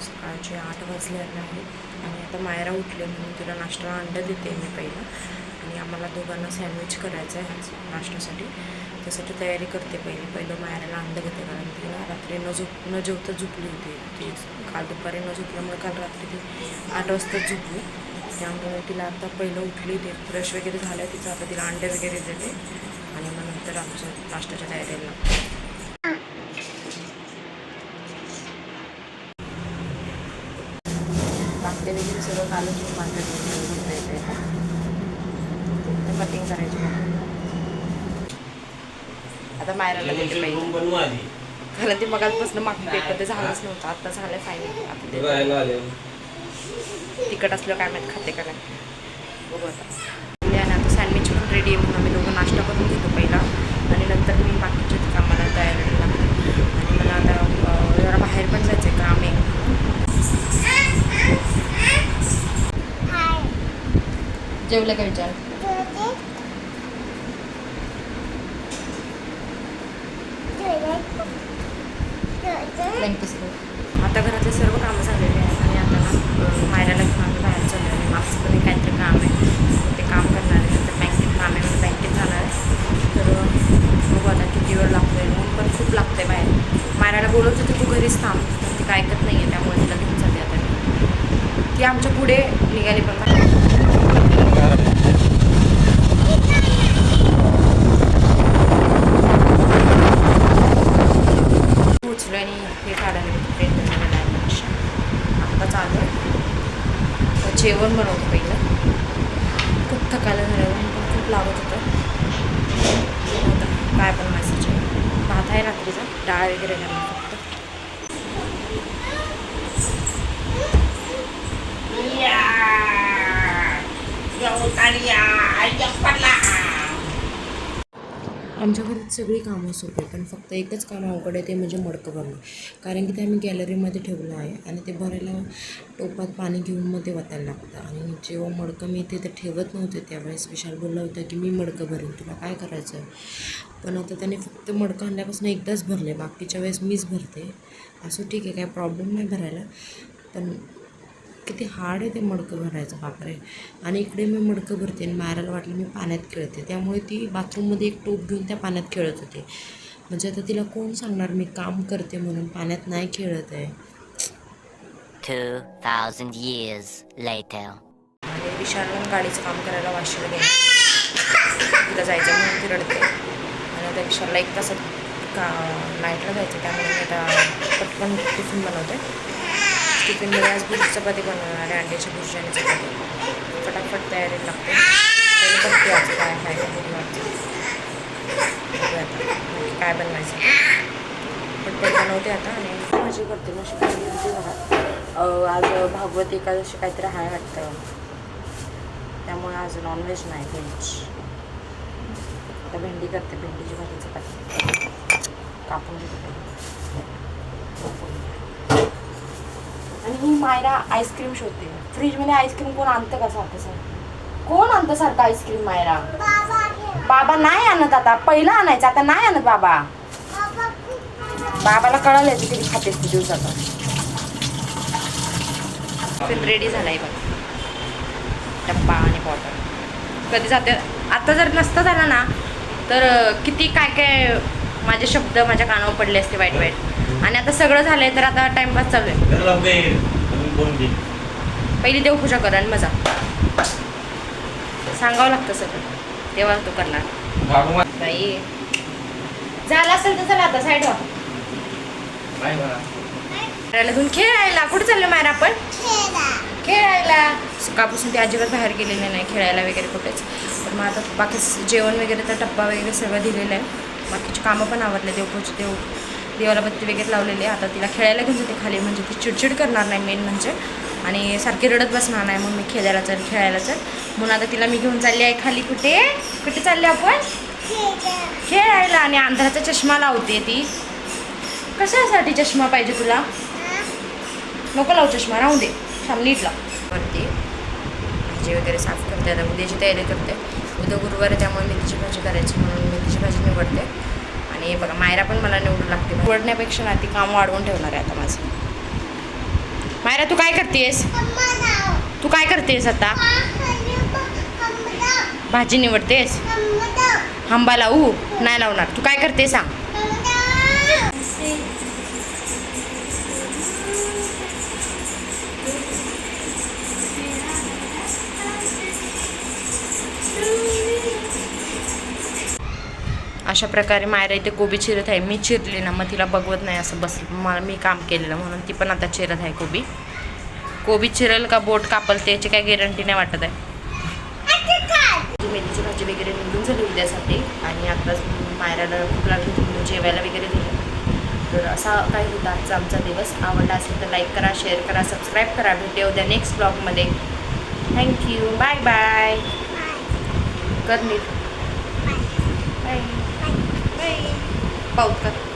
सकाळचे आठ वाजले आहे. आणि आता मायरा उठले म्हणून तिला नाश्त्याला अंडं देते मी पहिलं. आणि आम्हाला दोघांना सँडविच करायचं आहे आज नाश्त्यासाठी. त्यासाठी तयारी करते पहिले. पहिलं मायराला अंडं देते कारण तिला रात्री न झोप न जेवता झोपली होती. ती काल दुपारी न झोपल्यामुळे काल रात्री ती आठ वाजताच झोपली. त्यामुळे तिला आता पहिलं उठली ते ब्रश वगैरे झालं तिचं. आता तिला अंडे वगैरे देते आणि मग नंतर आमचं नाश्त्याच्या तयारीला. लागतो बागते वगैरे सगळं कालच मी मार्केटमध्ये येते कटिंग करायची. आता मायराला देते पहिले कारण ती मगाचपासून मागते पण ते झालंच नव्हतं. आता झालं फायनल आता ते तिखट असलं काय माहीत खाते का नाही. बघू आता. आणि आता सँडविच पण रेडी आहे म्हणून आम्ही दोघं नाश्ता करून घेतो पहिला आणि नंतर मी बाकीच्या कामाला तयारीला लागते आणि मला आता अं, जरा बाहेर पण जायचं आहे काम आहे जेवलं का विचार? आता घरातले सर्व कामं झालेले आहेत आणि आता ना अं, मायराला घेऊन आम्ही बाहेर चाललो आणि मागचं पण काहीतरी काम आहे. ते काम करणार आहे नंतर बँकेत काम आहे. म्हणून बँकेत जाणार आहे तर बघू आता किती वेळ लागतो आहे ऊन पण खूप लागतं आहे बाहेर. मायराला बोलवत होते तू घरीच थांब. ती काय ऐकत नाही आहे त्यामुळे तिला घेऊन चालते आता ती आमच्या पुढे निघाली पण बाहेर. पोचलो आणि हे काढायला ट्रेन झालेला आहे रिक्षा आत्ता चालू आहे आता जेवण बनवतो पहिलं. खूप थकायला झालं पण खूप लागत होतं. काय पण मेसेज भात आहे रात्रीचा डाळ वगैरे घालून फक्त. या! आमच्या घरात सगळी कामं सोपी पण फक्त एकच काम अवघड आहे ते म्हणजे मडकं भरणं. कारण की ते आम्ही गॅलरीमध्ये ठेवलं आहे आणि ते भरायला टोपात पाणी घेऊन मग ते वतायला लागतं. आणि जेव्हा मडकं मी इथे ते ठेवत नव्हते त्यावेळेस विशाल बोलला होता की मी मडकं भरेन तुला काय करायचं आहे पण आता त्याने फक्त मडकं आणल्यापासून एकदाच भरले बाकीच्या वेळेस मीच भरते. असं ठीक आहे काय प्रॉब्लेम नाही भरायला. पण किती हार्ड आहे ते मडकं भरायचं बापरे. आणि इकडे मी मडकं भरते आणि मारायला वाटलं मी पाण्यात खेळते. त्यामुळे ती बाथरूममध्ये एक टोप घेऊन त्या पाण्यात खेळत होते. म्हणजे आता तिला कोण सांगणार मी काम करते म्हणून पाण्यात नाही खेळत आहे. 2,000 years later. आणि विशाल गाडीचं काम करायला वाशीला गेली. तिला जायचं म्हणून ती रडते. आणि आता विशालला एक तासात का नाईटला जायचं त्यामुळे मी आता पटकन टिफिन बनवते. टिफिनमध्ये आज भुर्जी चपाती बनवणार आहे अंड्याची भुर्जी आणि चपाती. फटाफट तयारी लागते. बघते आज काय काय काय काय बनवायचं. पटपट बनवते आता आणि भाजी करते मग शिकवली होती आज भागवत एकादशी काहीतरी आहे वाटतं. त्यामुळे आज नॉनव्हेज नाही व्हेज आता भेंडी करते भेंडीची भाजी चपाती. कापून घेते. आणि ही मायरा आईस्क्रीम शोधते. फ्रीजमध्ये आईस्क्रीम कोण आणतं का सारखं सर कोण आणतं सारखं आईस्क्रीम मायरा? बाबा नाही आणत आता. पहिलं आणायचं. आता नाही आणत बाबा. बाबाला कळालं की किती खाते तू दिवसाचं. फिर रेडी झालाय बघ. डब्बा आणि बॉटल कधी जाते? आता जर नसतं झालं ना तर किती काय काय माझे शब्द माझ्या कानावर पडले असते वाईट वाईट आणि आता सगळं झालंय तर आता टाइमपास चालू आहे. पहिली देवपूजा कर आणि मजा. सांगावं लागतं सगळं. तेव्हा तो करणार. बाई. झालं असेल तर चला आता साईड व्हा खेळायला कुठे चाललो मायरा आपण? खेळायला. सकाळपासून ती अजिबात बाहेर गेलेली नाही खेळायला वगैरे कुठेच. पण मग आता बाकी जेवण वगैरे तर डब्बा वगैरे सगळं दिलेलं आहे. बाकीची कामं पण आवडले देवपूज देव देवाला बत्ती वगैरे लावलेली आहे. आता तिला खेळायला घेऊन जाते खाली. म्हणजे ती चिडचिड करणार नाही मेन म्हणजे. आणि सारखी रडत बसणार नाही. मग मी खेळायला चल खेळायला चल. म्हणून आता तिला मी घेऊन चालली आहे खाली. कुठे? कुठे चालले आपण? खेळायला. आणि अंधाराचा चष्मा लावते ती. कशासाठी चष्मा पाहिजे तुला? नको लावू चष्मा. राहू दे. थांब नीट लाव वरती. भाजी वगैरे साफ करते. आता उद्याची तयारी करते. उद्या गुरुवार त्यामुळे मेथीची भाजी करायची. म्हणून मेथीची भाजी निवडते. आणि हे बघा मायरा पण मला निवडू लागते. निवडण्यापेक्षा ना ती काम वाढवून ठेवणार आहे आता माझं. मायरा तू काय करतेस तू काय करतेस आता? भाजी निवडतेस? आंबा लावू? नाही लावणार. तू काय करते सांग. अशा प्रकारे मायरा इथे कोबी चिरत आहे. मी चिरली ना मग तिला बघवत नाही असं बस मला मी काम केलेलं म्हणून ती पण आता चिरत आहे कोबी. कोबी चिरेल का बोट कापल त्याची काही गॅरंटी नाही वाटत आहे. जी मेथीची भाजी वगैरे निघून झाली उद्यासाठी. आणि आत्ताच मायराला भूक लागली होती म्हणून जेवायला वगैरे दिलं. तर असा काय होता आजचा आमचा दिवस. आवडला असेल तर लाईक करा शेअर करा सबस्क्राईब करा. भेटूया उद्या नेक्स्ट ब्लॉगमध्ये थँक्यू बाय बाय कर नीट. बाय बाय पाऊत कर